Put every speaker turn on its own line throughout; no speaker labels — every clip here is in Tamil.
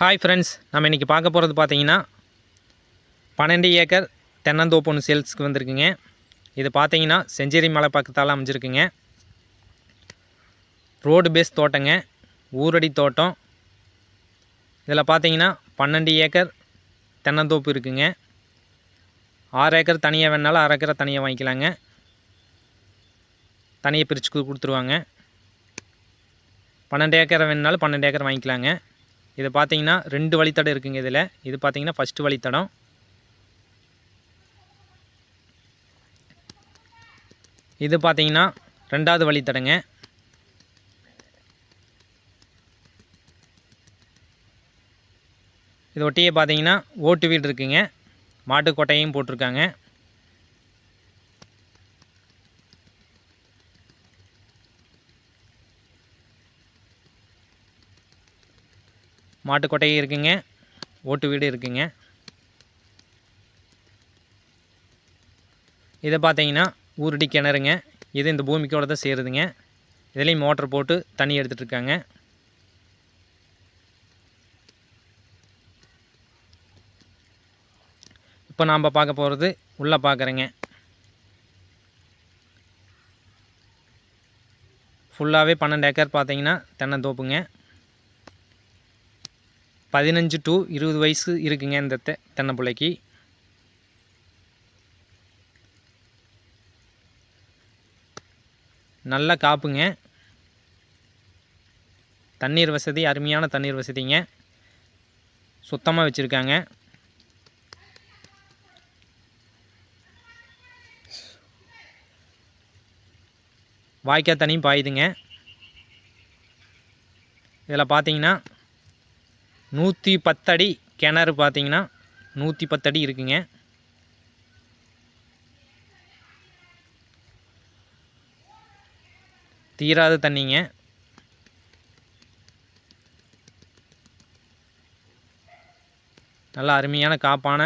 ஹாய் ஃப்ரெண்ட்ஸ் நம்ம இன்றைக்கி பார்க்க போகிறது பார்த்தீங்கன்னா பன்னெண்டு ஏக்கர் தென்னந்தோப்பு ஒன்று சேல்ஸ்க்கு வந்திருக்குங்க. இது பார்த்தீங்கன்னா செஞ்சேரி மலை பக்கத்தால் அமைஞ்சிருக்குங்க. ரோடு பேஸ் தோட்டங்க ஊரடி தோட்டம். இதில் பார்த்தீங்கன்னா பன்னெண்டு ஏக்கர் தென்னந்தோப்பு இருக்குங்க. ஆறு ஏக்கர் தனியாக வேணாலும் அரை ஏக்கரை தனியாக வாங்கிக்கலாங்க. தனியாக பிரித்து கொடுத்துருவாங்க. பன்னெண்டு ஏக்கர் வேணுனாலும் பன்னெண்டு ஏக்கர் வாங்கிக்கலாங்க. இது பார்த்தீங்கன்னா ரெண்டு வழித்தடம் இருக்குங்க இதில். இது பார்த்தீங்கன்னா ஃபஸ்ட்டு வழித்தடம். இது பார்த்தீங்கன்னா ரெண்டாவது வழித்தடங்க. இது ஒட்டியே பார்த்தீங்கன்னா ஓட்டு வீடு இருக்குங்க. மாட்டுக்கொட்டையும் போட்டிருக்காங்க. மாட்டுக்கொட்டையும் இருக்குங்க. ஓட்டு வீடு இருக்குங்க. இதை பார்த்தீங்கன்னா ஊருடி கிணறுங்க. இது இந்த பூமிக்கோட தான் சேருதுங்க. இதுலேயும் மோட்டர் போட்டு தண்ணி எடுத்துகிட்டு இருக்காங்க. இப்போ நாம் பார்க்க போகிறது உள்ளே பார்க்குறேங்க. ஃபுல்லாகவே பன்னெண்டு ஏக்கர் பார்த்தீங்கன்னா தென்னந்தோப்புங்க பதினஞ்சு டு இருபது வயசு இருக்குங்க இந்த தெ தென்னை பிள்ளைக்கு. நல்ல காப்புங்க. தண்ணீர் வசதி அருமையான தண்ணீர் வசதிங்க. சுத்தமாக வச்சுருக்காங்க. வாய்க்கால் தண்ணியும் பாயுதுங்க. இதில் பார்த்தீங்கன்னா நூற்றி பத்தடி கிணறு பார்த்தீங்கன்னா நூற்றி பத்தடி இருக்குங்க. தீராத தண்ணிங்க. நல்ல அருமையான காப்பான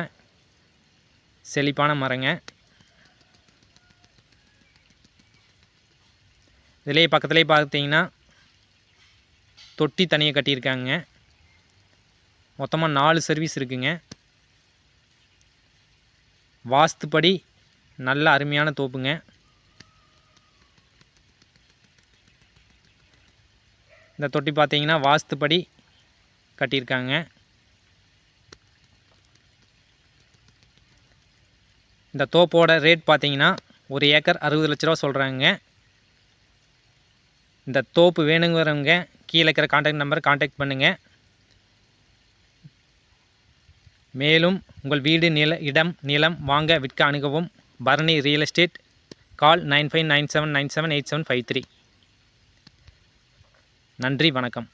செழிப்பான மரங்க. இதுலேயே பக்கத்துலேயே பார்த்தீங்கன்னா தொட்டி தனியாக கட்டியிருக்காங்க. மொத்தமாக நாலு சர்வீஸ் இருக்குங்க. வாஸ்துப்படி நல்ல அருமையான தோப்புங்க. இந்த தொட்டி பார்த்தீங்கன்னா வாஸ்துப்படி கட்டியிருக்காங்க. இந்த தோப்போட ரேட் பார்த்தீங்கன்னா ஒரு ஏக்கர் அறுபது லட்ச ரூபா சொல்கிறாங்க இந்த தோப்பு வேணுங்கிறவங்க கீழே இருக்கிற கான்டாக்ட் நம்பரை கான்டாக்ட் பண்ணுங்கள் மேலும் உங்கள் வீடு நில இடம் நிலம் வாங்க விற்க அணுகவும் Bharani real estate. Call nine five nine seven nine seven eight seven five three. நன்றி வணக்கம்.